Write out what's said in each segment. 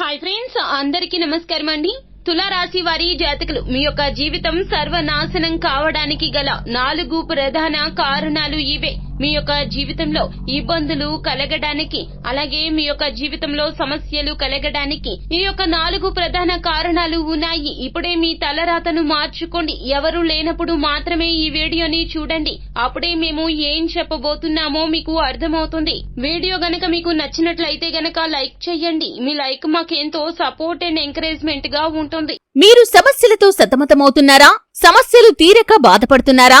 Hi friends అందరికీ నమస్కారం అండి. తులారాశి వారి జాతకులు మీ యొక్క జీవితం సర్వనాశనం కావడానికి గల నాలుగు ప్రధాన కారణాలు ఇవే. మీ యొక్క జీవితంలో ఇబ్బందులు కలగడానికి అలాగే మీ యొక్క జీవితంలో సమస్యలు కలగడానికి ఈ యొక్క నాలుగు ప్రధాన కారణాలు ఉన్నాయి. ఇప్పుడే మీ తలరాతను మార్చుకోండి. ఎవరు లేనప్పుడు మాత్రమే ఈ వీడియోని చూడండి. అప్పుడే మేము ఏం చెప్పబోతున్నామో మీకు అర్థమవుతుంది. వీడియో గనక మీకు నచ్చినట్లయితే గనక లైక్ చేయండి. మీ లైక్ మాకెంతో సపోర్ట్ అండ్ ఎంకరేజ్మెంట్గా ఉంటుంది. మీరు సమస్యలతో సతమతమవుతున్నారా? సమస్యలు తీరక బాధపడుతున్నారా?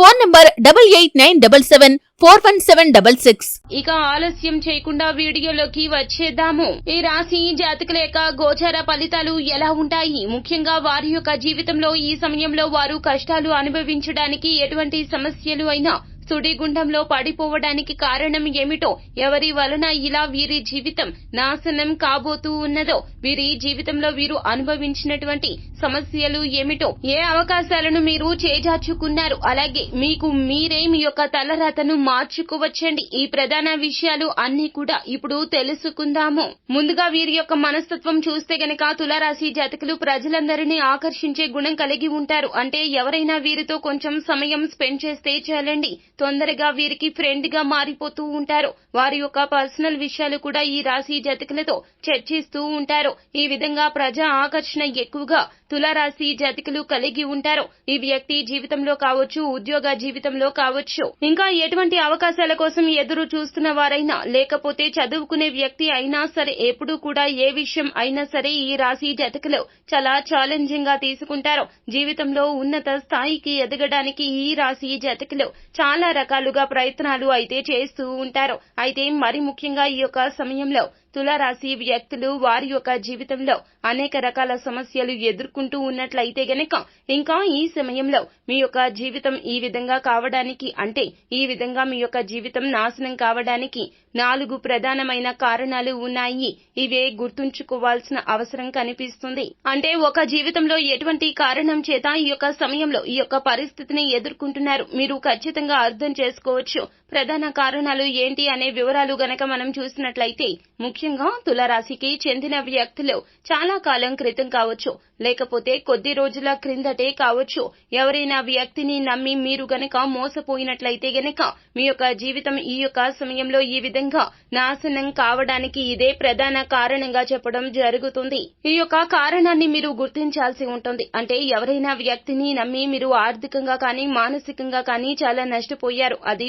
Phone number double eight nine double seven four one seven double six. ఇక ఆలస్యం చేయకుండా వీడియోలోకి వచ్చేద్దాము. ఈ రాశి జాతకుల యొక్క గోచర ఫలితాలు ఎలా ఉంటాయి? ముఖ్యంగా వారి యొక్క జీవితంలో ఈ సమయంలో వారు కష్టాలు అనుభవించడానికి ఎటువంటి సమస్యలు అయినా సుడిగుండంలో పడిపోవడానికి కారణం ఏమిటో ఎవరి వలన ఇలా వీరి జీవితం నాశనం కాబోతూ ఉన్నదో వీరి జీవితంలో వీరు అనుభవించినటువంటి సమస్యలు ఏమిటో ఏ అవకాశాలను మీరు చేజార్చుకున్నారు? అలాగే మీకు మీరే మీ యొక్క తలరాతను మార్చుకోవచ్చండి. ఈ ప్రధాన విషయాలు అన్ని కూడా ఇప్పుడు తెలుసుకుందాము. ముందుగా వీరి యొక్క మనస్తత్వం చూస్తే గనక తులారాశి జాతకులు ప్రజలందరినీ ఆకర్షించే గుణం కలిగి ఉంటారు. అంటే ఎవరైనా వీరితో కొంచెం సమయం స్పెండ్ చేస్తే చాలండి. తొందరగా వీరికి ఫ్రెండ్గా మారిపోతూ ఉంటారు. వారి యొక్క పర్సనల్ విషయాలు కూడా ఈ రాశి జాతకులతో చర్చిస్తూ ఉంటారు. ఈ విధంగా ప్రజా ఆకర్షణ ఎక్కువగా తులారాశి జాతకులు కలిగి ఉంటారు. ఈ వ్యక్తి జీవితంలో కావచ్చు ఉద్యోగ జీవితంలో కావచ్చు ఇంకా ఎటువంటి అవకాశాల కోసం ఎదురు చూస్తున్న వారైనా లేకపోతే చదువుకునే వ్యక్తి అయినా సరే ఎప్పుడు కూడా ఏ విషయం అయినా సరే ఈ రాశి జాతకులు చాలా ఛాలెంజింగ్గా తీసుకుంటారు. జీవితంలో ఉన్నత స్థాయికి ఎదగడానికి ఈ రాశి జాతకులు చాలా రకాలుగా ప్రయత్నాలు అయితే చేస్తూ ఉంటారు. అయితే మరి ముఖ్యంగా ఈ యొక్క సమయంలో తులారాశి వ్యక్తులు వారి యొక్క జీవితంలో అనేక రకాల సమస్యలు ఎదుర్కొంటూ ఉన్నట్లయితే గనక ఇంకా ఈ సమయంలో మీ యొక్క జీవితం ఈ విధంగా కావడానికి అంటే ఈ విధంగా మీ యొక్క జీవితం నాశనం కావడానికి నాలుగు ప్రధానమైన కారణాలు ఉన్నాయి. ఇవే గుర్తుంచుకోవాల్సిన అవసరం కనిపిస్తుంది. అంటే ఒక జీవితంలో ఎటువంటి కారణం చేత ఈ యొక్క సమయంలో ఈ యొక్క పరిస్థితిని ఎదుర్కొంటున్నారు? మీరు ఖచ్చితంగా అర్థం చేసుకోవచ్చు. ప్రధాన కారణాలు ఏంటి అనే వివరాలు గనక మనం చూసినట్లయితే ముఖ్యంగా తులరాశికి చెందిన వ్యక్తులు చాలా కాలం క్రితం కావచ్చు. లేకపోతే కొద్ది రోజుల క్రిందటే కావచ్చు. ఎవరైనా వ్యక్తిని నమ్మి మీరు గనక మోసపోయినట్లయితే గనక మీ యొక్క జీవితం ఈ యొక్క సమయంలో ఈ విధంగా నాశనం కావడానికి ఇదే ప్రధాన కారణంగా చెప్పడం జరుగుతుంది. ఈ యొక్క కారణాన్ని మీరు గుర్తించాల్సి ఉంటుంది. అంటే ఎవరైనా వ్యక్తిని నమ్మి మీరు ఆర్థికంగా కానీ మానసికంగా కానీ చాలా నష్టపోయారు. అది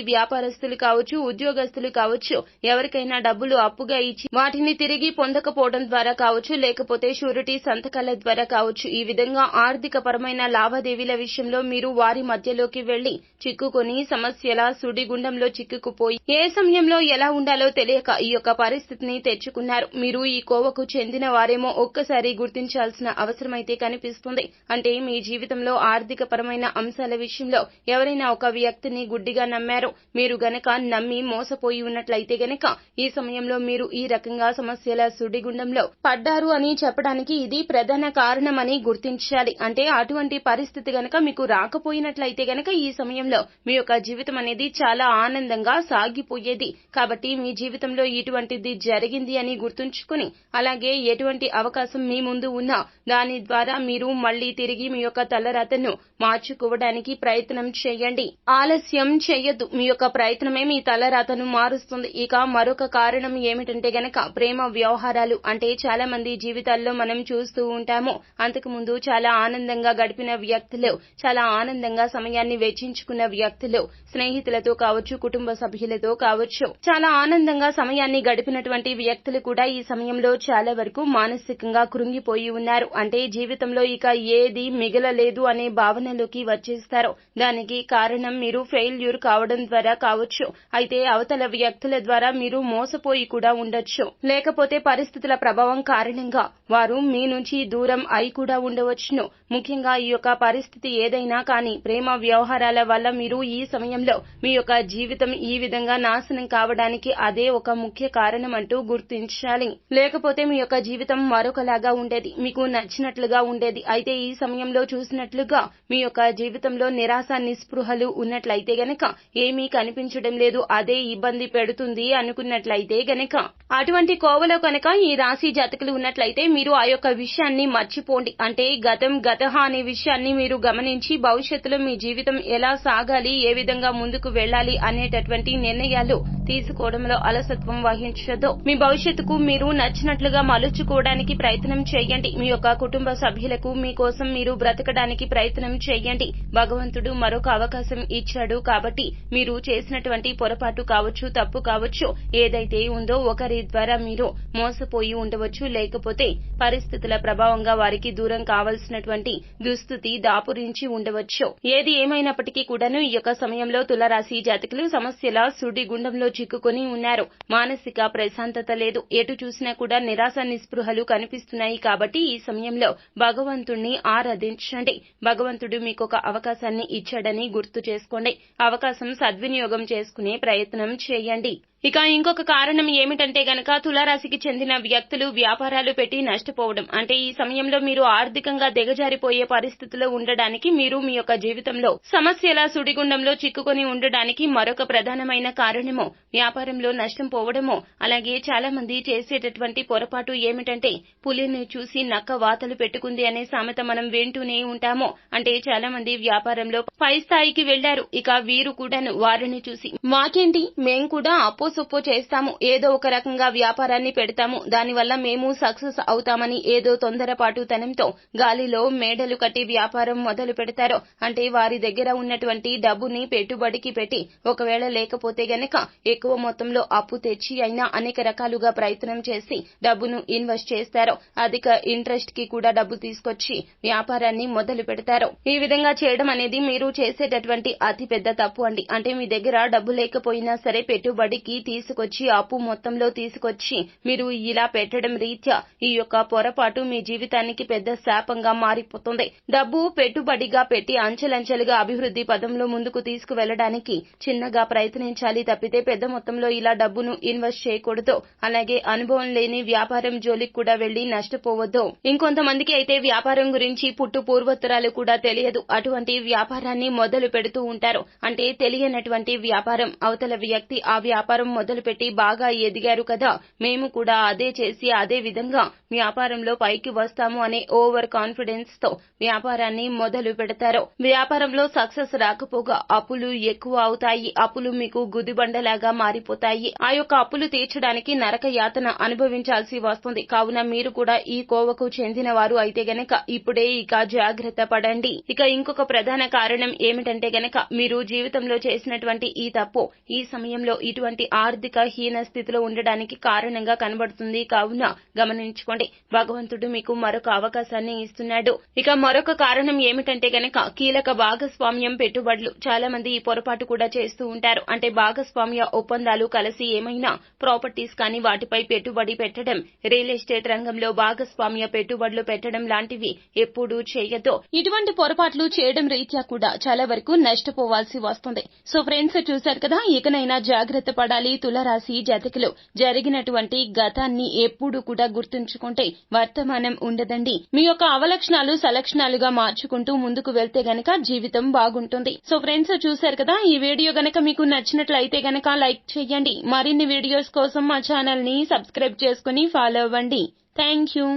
వ్యాపారస్తులు కావచ్చు ఉద్యోగస్తులు కావచ్చు ఎవరికైనా డబ్బులు అప్పుగా ఇచ్చి వాటిని తిరిగి పొందకపోవడం ద్వారా కావచ్చు లేకపోతే షూరిటీ సంతకాల ద్వారా కావచ్చు ఈ విధంగా ఆర్థిక పరమైన లావాదేవీల విషయంలో మీరు వారి మధ్యలోకి వెళ్ళి చిక్కుకొని సమస్యల సుడిగుండంలో చిక్కుకుపోయి ఏ సమయంలో ఎలా ఉండాలో తెలియక ఈ యొక్క పరిస్థితిని తెచ్చుకున్నారు. మీరు ఈ కోవకు చెందిన వారేమో ఒక్కసారి గుర్తించాల్సిన అవసరమైతే కనిపిస్తుంది. అంటే మీ జీవితంలో ఆర్థిక పరమైన అంశాల విషయంలో ఎవరైనా ఒక వ్యక్తిని గుడ్డిగా నమ్మారో. మీరు గనక నమ్మి మోసపోయి ఉన్నట్లయితే గనక ఈ సమయంలో మీరు ఈ రకంగా సమస్యల సుడిగుండంలో పడ్డారు అని చెప్పడానికి ఇది ప్రధాన కారణమని గుర్తించాలి. అంటే అటువంటి పరిస్థితి గనక మీకు రాకపోయినట్లయితే గనక ఈ సమయంలో మీ యొక్క జీవితం అనేది చాలా ఆనందంగా సాగిపోయేది. కాబట్టి మీ జీవితంలో ఇటువంటిది జరిగింది అని గుర్తుంచుకుని అలాగే ఎటువంటి అవకాశం మీ ముందు ఉన్నా దాని ద్వారా మీరు మళ్ళీ తిరిగి మీ యొక్క తలరాతను మార్చుకోవడానికి ప్రయత్నం చేయండి. ఆలస్యం చేయొద్దు. మీ యొక్క ప్రయత్నమే మీ తలరాతను మారుస్తుంది. ఇక మరొక కారణం ఏమిటంటే గనక ప్రేమ వ్యవహారాలు అంటే చాలా మంది జీవితాల్లో మనం చూస్తూ ఉంటాము. అంతకు ముందు చాలా ఆనందంగా గడిపిన వ్యక్తులు చాలా ఆనందంగా సమయాన్ని వెచ్చించుకున్న వ్యక్తులు స్నేహితులతో కావచ్చు కుటుంబ సభ్యులతో కావచ్చు చాలా ఆనందంగా సమయాన్ని గడిపినటువంటి వ్యక్తులు కూడా ఈ సమయంలో చాలా వరకు మానసికంగా కృంగిపోయి ఉన్నారు. అంటే జీవితంలో ఇక ఏది మిగలలేదు అనే భావనలోకి వచ్చేస్తారు. దానికి కారణం మీరు ఫెయిల్యూర్ కావడం ద్వారా కావచ్చు కావచ్చు. అయితే అవతల వ్యక్తుల ద్వారా మీరు మోసపోయి కూడా ఉండొచ్చు. లేకపోతే పరిస్థితుల ప్రభావం కారణంగా వారు మీ నుంచి దూరం అయి కూడా ఉండవచ్చును. ముఖ్యంగా ఈ యొక్క పరిస్థితి ఏదైనా కానీ ప్రేమ వ్యవహారాల వల్ల మీరు ఈ సమయంలో మీ యొక్క జీవితం ఈ విధంగా నాశనం కావడానికి అదే ఒక ముఖ్య కారణం అంటూ గుర్తించాలి. లేకపోతే మీ యొక్క జీవితం మరొకలాగా ఉండేది. మీకు నచ్చినట్లుగా ఉండేది. అయితే ఈ సమయంలో చూసినట్లుగా మీ యొక్క జీవితంలో నిరాశ నిస్పృహలు ఉన్నట్లయితే గనక ఏమీ కనిపించడం లేదు అదే ఇబ్బంది పెడుతుంది అనుకున్నట్లయితే గనక. అటువంటి కోవలో కనుక ఈ రాశి జాతకులు ఉన్నట్లయితే మీరు ఆ యొక్క విషయాన్ని మర్చిపోండి. అంటే గతం గతహ అనే విషయాన్ని మీరు గమనించి భవిష్యత్తులో మీ జీవితం ఎలా సాగాలి ఏ విధంగా ముందుకు వెళ్ళాలి అనేటటువంటి నిర్ణయాలు తీసుకోవడంలో అలసత్వం వహించదు. మీ భవిష్యత్తుకు మీరు నచ్చినట్లుగా మలుచుకోవడానికి ప్రయత్నం చేయండి. మీ యొక్క కుటుంబ సభ్యులకు మీకోసం మీరు బ్రతకడానికి ప్రయత్నం చేయండి. భగవంతుడు మరొక అవకాశం ఇచ్చాడు కాబట్టి మీరు చేసినటువంటి పొరపాటు కావచ్చు తప్పు కావచ్చు ఏదైతే ఉందో ఒకరి ద్వారా మీరు మోసపోయి ఉండవచ్చు. లేకపోతే పరిస్థితుల ప్రభావంగా వారికి దూరం కావలసినటువంటి దుస్థితి దాపురించి ఉండవచ్చు. ఏది ఏమైనప్పటికీ కూడాను ఈ యొక్క సమయంలో తులరాశి జాతకులు సమస్యల సుడిగుండంలో చిక్కుకొని ఉన్నారు. మానసిక ప్రశాంతత లేదు. ఎటు చూసినా కూడా నిరాశ నిస్పృహలు కనిపిస్తున్నాయి కాబట్టి ఈ సమయంలో భగవంతుణ్ణి ఆరాధించండి. భగవంతుడు మీకు ఒక అవకాశాన్ని ఇచ్చాడని గుర్తు చేసుకోండి. అవకాశం సద్వినియోగం చేసుకునే ప్రయత్నం చేయండి. ఇక ఇంకొక కారణం ఏమిటంటే గనక తులారాశికి చెందిన వ్యక్తులు వ్యాపారాలు పెట్టి నష్టపోవడం. అంటే ఈ సమయంలో మీరు ఆర్థికంగా దిగజారిపోయే పరిస్థితిలో ఉండడానికి మీరు మీ యొక్క జీవితంలో సమస్యల సుడిగుండంలో చిక్కుకొని ఉండడానికి మరొక ప్రధానమైన కారణము వ్యాపారంలో నష్టం పోవడము అలాగే చాలా మంది చేసేటటువంటి పొరపాటు ఏమిటంటే పులిని చూసి నక్క వాతలు పెట్టుకుంది అనే సామెత మనం వింటూనే ఉంటాము. అంటే చాలా మంది వ్యాపారంలో పై స్థాయికి వెళ్ళారు. ఇక వీరు కూడాను వారిని చూసి మాకేంటి? మేం కూడా అపో సొప్పు చేస్తాము. ఏదో ఒక రకంగా వ్యాపారాన్ని పెడతాము. దానివల్ల మేము సక్సెస్ అవుతామని ఏదో తొందరపాటు తనంతో గాలిలో మేడలు కట్టి వ్యాపారం మొదలు పెడతారు. అంటే వారి దగ్గర ఉన్నటువంటి డబ్బుని పెట్టుబడికి పెట్టి ఒకవేళ లేకపోతే గనక ఎక్కువ మొత్తంలో అప్పు తెచ్చి అయినా అనేక రకాలుగా ప్రయత్నం చేసి డబ్బును ఇన్వెస్ట్ చేస్తారు. అధిక ఇంట్రెస్ట్కి కూడా డబ్బు తీసుకొచ్చి వ్యాపారాన్ని మొదలు పెడతారు. ఈ విధంగా చేయడం అనేది మీరు చేసేటటువంటి అతి పెద్ద తప్పు అండి. అంటే మీ దగ్గర డబ్బు లేకపోయినా సరే పెట్టుబడికి తీసుకొచ్చి అప్పు మొత్తంలో తీసుకొచ్చి మీరు ఇలా పెట్టడం రీత్యా ఈ యొక్క పొరపాటు మీ జీవితానికి పెద్ద శాపంగా మారిపోతుంది. డబ్బు పెట్టుబడిగా పెట్టి అంచెలంచెలుగా అభివృద్ధి పదంలో ముందుకు తీసుకువెళ్ళడానికి చిన్నగా ప్రయత్నించాలి తప్పితే పెద్ద మొత్తంలో ఇలా డబ్బును ఇన్వెస్ట్ చేయకూడదు. అలాగే అనుభవం లేని వ్యాపారం జోలికి కూడా వెళ్ళి నష్టపోవద్దు. ఇంకొంతమందికి అయితే వ్యాపారం గురించి పుట్టు పూర్వోత్తరాలు కూడా తెలియదు. అటువంటి వ్యాపారాన్ని మొదలు పెడుతూ ఉంటారు. అంటే తెలియనటువంటి వ్యాపారం అవతల వ్యక్తి ఆ వ్యాపారం మొదలుపెట్టి బాగా ఎదిగారు కదా. మేము కూడా అదే చేసి అదే విధంగా వ్యాపారంలో పైకి వస్తాము అనే ఓవర్ కాన్ఫిడెన్స్తో వ్యాపారాన్ని మొదలు పెడతారు. వ్యాపారంలో సక్సెస్ రాకపోగా అప్పులు ఎక్కువ అవుతాయి. అప్పులు మీకు గుదిబండలాగా మారిపోతాయి. ఆ యొక్క అప్పులు తీర్చడానికి నరక యాతన అనుభవించాల్సి వస్తుంది. కావున మీరు కూడా ఈ కోవకు చెందిన వారు అయితే గనక ఇప్పుడే ఇక జాగ్రత్త పడండి. ఇక ఇంకొక ప్రధాన కారణం ఏమిటంటే గనక మీరు జీవితంలో చేసినటువంటి ఈ తప్పు ఈ సమయంలో ఇటువంటి ఆర్థిక హీన స్థితిలో ఉండడానికి కారణంగా కనబడుతుంది. కావున గమనించుకోండి. భగవంతుడు మీకు మరొక అవకాశాన్ని ఇస్తున్నాడు. ఇక మరొక కారణం ఏమిటంటే గనక కీలక భాగస్వామ్యం పెట్టుబడులు చాలా మంది ఈ పొరపాటు కూడా చేస్తూ ఉంటారు. అంటే భాగస్వామ్య ఒప్పందాలు కలిసి ఏమైనా ప్రాపర్టీస్ కానీ వాటిపై పెట్టుబడి పెట్టడం రియల్ ఎస్టేట్ రంగంలో భాగస్వామ్య పెట్టుబడులు పెట్టడం లాంటివి ఎప్పుడూ చేయొద్దు. ఇటువంటి పొరపాట్లు చేయడం రీత్యా కూడా చాలా వరకు నష్టపోవాల్సి వస్తుంది. సో ఫ్రెండ్స్ చూశారు కదా? ఇకనైనా జాగ్రత్త పడాలి. తులరాశి జాతకులు జరిగినటువంటి గతాన్ని ఎప్పుడు కూడా గుర్తుంచుకుంటే వర్తమానం ఉండదండి. మీ యొక్క అవలక్షణాలు సలక్షణాలుగా మార్చుకుంటూ ముందుకు వెళ్తే గనక జీవితం బాగుంటుంది. సో ఫ్రెండ్స్ చూశారు కదా ఈ వీడియో గనక మీకు నచ్చినట్లయితే గనక లైక్ చేయండి. మరిన్ని వీడియోస్ కోసం మా ఛానల్ని సబ్స్క్రైబ్ చేసుకుని ఫాలో అవ్వండి. Thank you.